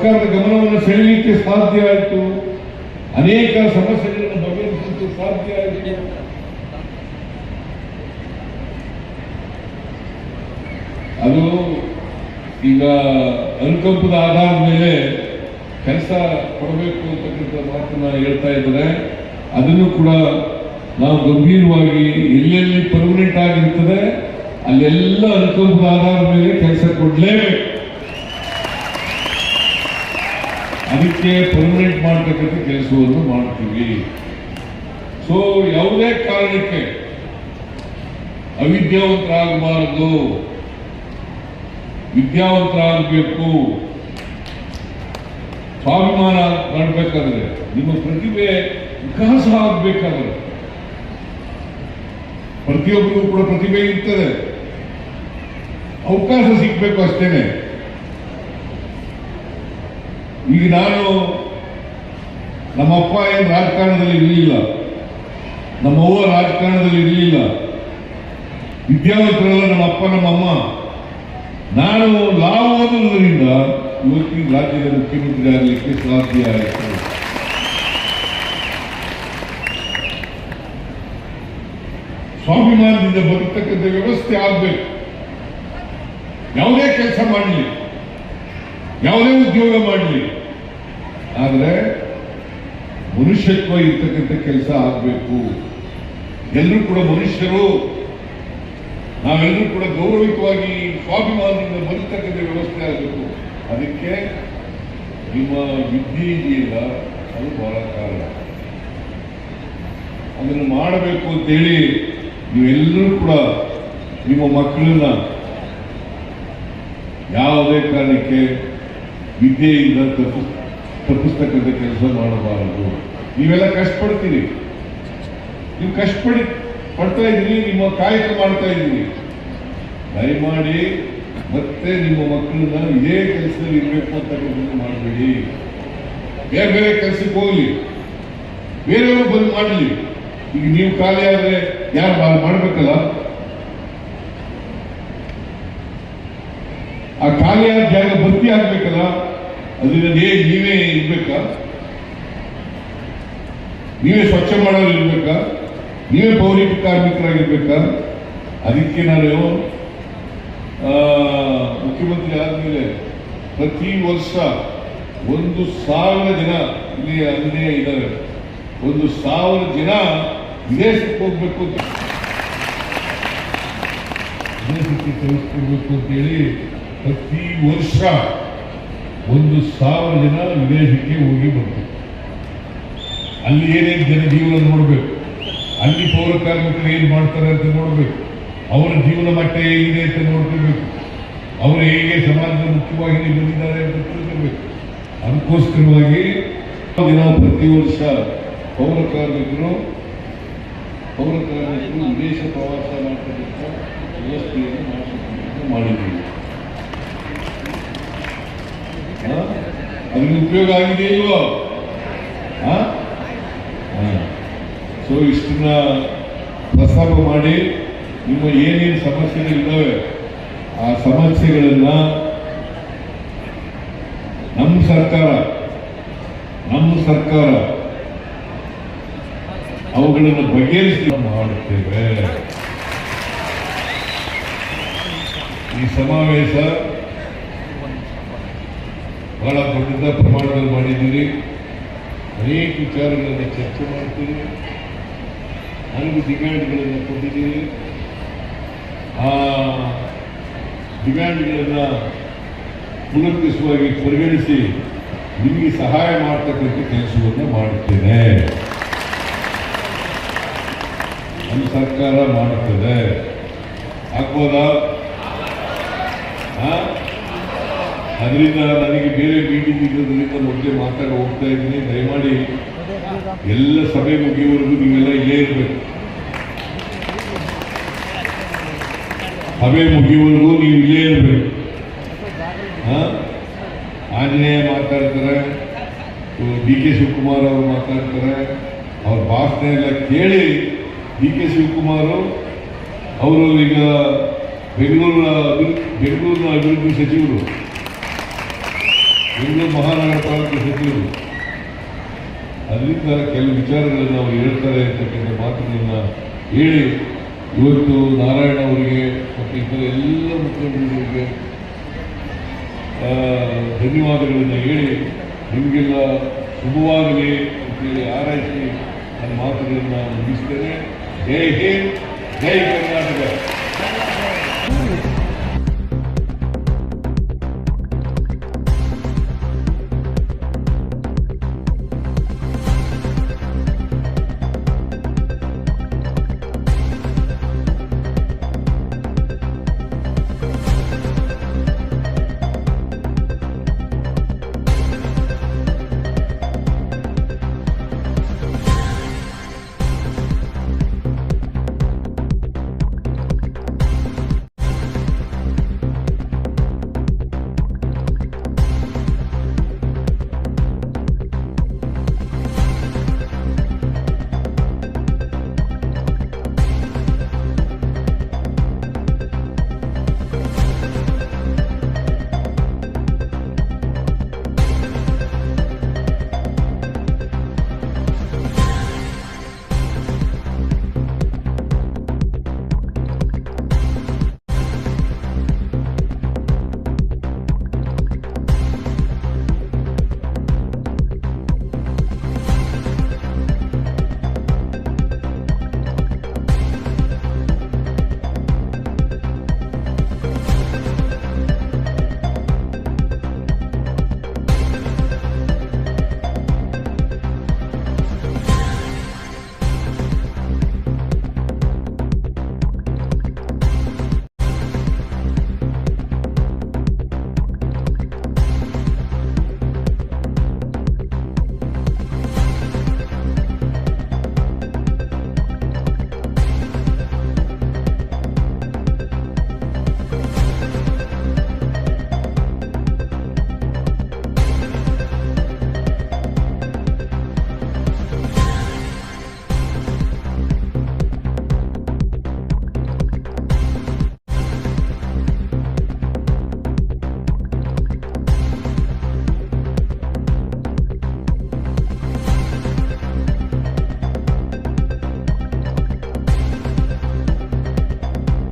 ಸರ್ಕಾರದ ಗಮನವನ್ನು ಸೆಳೆಯಲಿಕ್ಕೆ ಸಾಧ್ಯ ಆಯಿತು. ಅನೇಕ ಸಮಸ್ಯೆಗಳನ್ನು ಬಗೆಹರಿಸಲಿಕ್ಕೆ ಸಾಧ್ಯ ಆಯಿತು. ಅದು ಈಗ ಅನುಕಂಪದ ಆಧಾರದ ಮೇಲೆ ಕೆಲಸ ಕೊಡಬೇಕು ಅಂತಕ್ಕಂಥ ಮಾತನ್ನ ಹೇಳ್ತಾ ಇದ್ದಾರೆ. ಅದನ್ನು ಕೂಡ ನಾವು ಗಂಭೀರವಾಗಿ ಎಲ್ಲೆಲ್ಲಿ ಪರ್ಮನೆಂಟ್ ಆಗಿರ್ತದೆ, ಅಲ್ಲೆಲ್ಲ ಅನುಕಂಪದ ಆಧಾರದ ಮೇಲೆ ಕೆಲಸ ಕೊಡಲೇಬೇಕು. ಅದಕ್ಕೆ ಪರ್ಮನೆಂಟ್ ಮಾಡ್ತಕ್ಕಂಥ ಕೆಲಸವನ್ನು ಮಾಡ್ತೀವಿ. ಸೊ ಯಾವುದೇ ಕಾರಣಕ್ಕೆ ಅವಿದ್ಯಾವಂತರಾಗಬಾರದು. ವಿದ್ಯಾವಂತರಾಗಬೇಕು. ಸ್ವಾಭಿಮಾನ ಮಾಡಬೇಕಾದ್ರೆ, ನಿಮ್ಮ ಪ್ರತಿಭೆ ವಿಕಾಸ ಆಗಬೇಕಾದ್ರೆ, ಪ್ರತಿಯೊಬ್ಬರಿಗೂ ಕೂಡ ಪ್ರತಿಭೆ ಇರ್ತದೆ. ಅವಕಾಶ ಸಿಗಬೇಕು ಅಷ್ಟೇನೆ. ಈಗ ನಾನು ನಮ್ಮಪ್ಪ ಏನು ರಾಜಕಾರಣದಲ್ಲಿ ಇರಲಿಲ್ಲ ನಮ್ಮವ್ವ ರಾಜಕಾರಣದಲ್ಲಿ ಇರಲಿಲ್ಲ, ವಿದ್ಯಾವಂತರಲ್ಲ ನಮ್ಮ ಅಪ್ಪ ನಮ್ಮಮ್ಮ ನಾನು ಲಾ ಓದುವುದರಿಂದ ಇವತ್ತಿನ ರಾಜ್ಯದ ಮುಖ್ಯಮಂತ್ರಿ ಆಗಲಿಕ್ಕೆ ಸಾಧ್ಯ ಆಯಿತು. ಸ್ವಾಭಿಮಾನದಿಂದ ಬರತಕ್ಕಂಥ ವ್ಯವಸ್ಥೆ ಆಗಬೇಕು. ಯಾವುದೇ ಕೆಲಸ ಮಾಡಲಿ, ಯಾವುದೇ ಉದ್ಯೋಗ ಮಾಡಲಿ ಆದರೆ ಮನುಷ್ಯತ್ವ ಇರ್ತಕ್ಕಂಥ ಕೆಲಸ ಆಗಬೇಕು. ಎಲ್ಲರೂ ಕೂಡ ಮನುಷ್ಯರು. ನಾವೆಲ್ಲರೂ ಕೂಡ ಗೌರವಿತವಾಗಿ ಸ್ವಾಭಿಮಾನದಿಂದ ಬದುಕತಕ್ಕಂಥ ವ್ಯವಸ್ಥೆ ಆಗಬೇಕು. ಅದಕ್ಕೆ ನಿಮ್ಮ ವಿದ್ಯೆ ಇದೆಯಲ್ಲ ಅದು ಬಹಳ ಕಾರಣ. ಅದನ್ನು ಮಾಡಬೇಕು ಅಂತೇಳಿ ನೀವೆಲ್ಲರೂ ಕೂಡ ನಿಮ್ಮ ಮಕ್ಕಳನ್ನ ಯಾವುದೇ ಕಾರಣಕ್ಕೆ ವಿದ್ಯೆಯಿಂದ ತಪ್ಪು ತಪ್ಪಿಸ್ತಕ್ಕಂಥ ಕೆಲಸ ಮಾಡಬಾರದು. ನೀವೆಲ್ಲ ಕಷ್ಟಪಡ್ತೀರಿ. ನೀವು ಕಷ್ಟಪಡಿ ಪಡ್ತಾ ಇದ್ದೀರಿ, ನಿಮ್ಮ ಕಾಯಕ ಮಾಡ್ತಾ ಇದ್ದೀರಿ. ದಯಮಾಡಿ ಮತ್ತೆ ನಿಮ್ಮ ಮಕ್ಕಳನ್ನ ಇದೇ ಕೆಲಸದಲ್ಲಿ ಇರಬೇಕು ಅಂತಕ್ಕಂಥದ್ದು ಮಾಡಬೇಡಿ. ಬೇರೆ ಬೇರೆ ಕೆಲಸಕ್ಕೆ ಹೋಗ್ಲಿ. ಬೇರೆಯವರು ಬಂದು ಮಾಡಲಿ. ಈಗ ನೀವು ಖಾಲಿ ಆದರೆ ಯಾರು ಮಾಡಬೇಕಲ್ಲ? ಆ ಖಾಲಿಯಾದ ಜಾಗ ಭರ್ತಿ ಆಗ್ಬೇಕಲ್ಲ? ನೇ- ನೀವೇ ಇರ್ಬೇಕಾ? ನೀವೇ ಸ್ವಚ್ಛ ಮಾಡೋರು ಇರ್ಬೇಕಾ? ನೀವೇ ಪೌರಿಕ ಕಾರ್ಮಿಕರಾಗಿರ್ಬೇಕಾ? ಅದಕ್ಕೆ ನಾನು ಮುಖ್ಯಮಂತ್ರಿ ಆದ್ಮೇಲೆ ಪ್ರತಿ ವರ್ಷ ಒಂದು ಸಾವಿರ ಜನ ಇಲ್ಲಿ ಅಲ್ಲೇ ಇದ್ದಾರೆ. ಒಂದು ಸಾವಿರ ಜನ ವಿದೇಶಕ್ಕೆ ಹೋಗ್ಬೇಕು ಅಂತ. ವಿದೇಶಕ್ಕೆ ಕಳಿಸ್ಕೊಡ್ಬೇಕು ಅಂತೇಳಿ ಪ್ರತಿ ವರ್ಷ ಒಂದು ಸಾವಿರ ಜನ ವಿದೇಶಕ್ಕೆ ಹೋಗಿ ಬರ್ತಾರೆ ಅಲ್ಲಿ ಏನೇನು ಜನ ಜೀವನ ನೋಡಬೇಕು? ಅಲ್ಲಿ ಪೌರ ಕಾರ್ಮಿಕರು ಏನು ಮಾಡ್ತಾರೆ ಅಂತ ನೋಡಬೇಕು? ಅವರ ಜೀವನ ಮಟ್ಟ ಹೇಗಿದೆ ಅಂತ ನೋಡ್ಕೋಬೇಕು. ಅವರು ಹೇಗೆ ಸಮಾಜದ ಮುಖ್ಯವಾಗಿ ಬಂದಿದ್ದಾರೆ ಅಂತ ತಿಳ್ಕೊಬೇಕು. ಅದಕ್ಕೋಸ್ಕರವಾಗಿ ದಿನ ಪ್ರತಿ ವರ್ಷ ಪೌರ ಕಾರ್ಮಿಕರು ಪೌರ ಕಾರ್ಮಿಕರು ವಿದೇಶ ಪ್ರವಾಸ ಮಾಡ್ತಕ್ಕಂಥ ವ್ಯವಸ್ಥೆಯನ್ನು ಮಾಡಿದ್ದೀವಿ ಅದರಿಂದ ಉಪಯೋಗ ಆಗಿದೆ ಇಲ್ವೋ? ಸೊ ಇಷ್ಟನ್ನ ಪ್ರಸ್ತಾಪ ಮಾಡಿ ನಿಮ್ಮ ಏನೇನು ಸಮಸ್ಯೆಗಳಿದ್ದಾವೆ, ಆ ಸಮಸ್ಯೆಗಳನ್ನ ನಮ್ಮ ಸರ್ಕಾರ ನಮ್ಮ ಸರ್ಕಾರ ಅವುಗಳನ್ನು ಬಗೆಹರಿಸಿ ಮಾಡುತ್ತೇವೆ. ಈ ಸಮಾವೇಶ ಬಹಳ ದೊಡ್ಡದ ಪ್ರಮಾಣದಲ್ಲಿ ಮಾಡಿದ್ದೀರಿ. ಅನೇಕ ವಿಚಾರಗಳನ್ನು ಚರ್ಚೆ ಮಾಡ್ತೀರಿ. ಹಲವು ಡಿಮ್ಯಾಂಡ್ಗಳನ್ನು ಕೊಟ್ಟಿದ್ದೀರಿ. ಆ ಡಿಮ್ಯಾಂಡ್ಗಳನ್ನು ಪುನರ್ಪಿಸುವಾಗಿ ಪರಿಗಣಿಸಿ ನಿಮಗೆ ಸಹಾಯ ಮಾಡ್ತಕ್ಕಂಥ ಕೆಲಸವನ್ನು ಮಾಡುತ್ತೇನೆ. ನಮ್ಮ ಸರ್ಕಾರ ಮಾಡುತ್ತದೆ. ಆಗ್ಬೋದಾ? ಅದರಿಂದ ನನಗೆ ಬೇರೆ ಮೀಟಿಂಗ್ ಇರೋದ್ರಿಂದ ಮೊದಲೇ ಮಾತಾಡಿ ಹೋಗ್ತಾ ಇದ್ದೀನಿ. ದಯಮಾಡಿ ಎಲ್ಲ ಸಭೆ ಮುಗಿಯುವವರೆಗೂ ನೀವೆಲ್ಲ ಇಲ್ಲೇ ಇರಬೇಕು. ಸಭೆ ಮುಗಿಯುವವರೆಗೂ ನೀವು ಇಲ್ಲೇ ಇರಬೇಕು. ಆಂಜನೇಯ ಮಾತಾಡ್ತಾರೆ. ಡಿ ಕೆ ಶಿವಕುಮಾರ್ ಅವರು ಮಾತಾಡ್ತಾರೆ. ಅವ್ರ ಭಾಷಣ ಎಲ್ಲ ಕೇಳಿ ಡಿ ಕೆ ಶಿವಕುಮಾರ್ ಅವರು ಈಗ ಬೆಂಗಳೂರಿನ ಬೆಂಗಳೂರಿನ ಅಭಿವೃದ್ಧಿ ಸಚಿವರು. ಬೆಂಗಳೂರು ಮಹಾನಗರ ಪಾಲಿಕೆ ಸಚಿವರು ಅದರಿಂದ ಕೆಲವು ವಿಚಾರಗಳನ್ನು ನಾವು ಹೇಳ್ತಾರೆ ಅಂತಕ್ಕಂಥ ಮಾತುಗಳನ್ನು ಹೇಳಿ ಇವತ್ತು ನಾರಾಯಣ ಅವರಿಗೆ ಮತ್ತು ಇತರ ಎಲ್ಲ ಆ, ಧನ್ಯವಾದಗಳನ್ನು ಹೇಳಿ ನಿಮಗೆಲ್ಲ ಶುಭವಾಗಲಿ ಅಂತೇಳಿ ಆರೈಸಿ ನನ್ನ ಮಾತುಗಳನ್ನು ಮುಗಿಸ್ತೇನೆ. ಜೈ ಹಿಂದ್ ಜೈ ಕರ್ನಾಟಕ.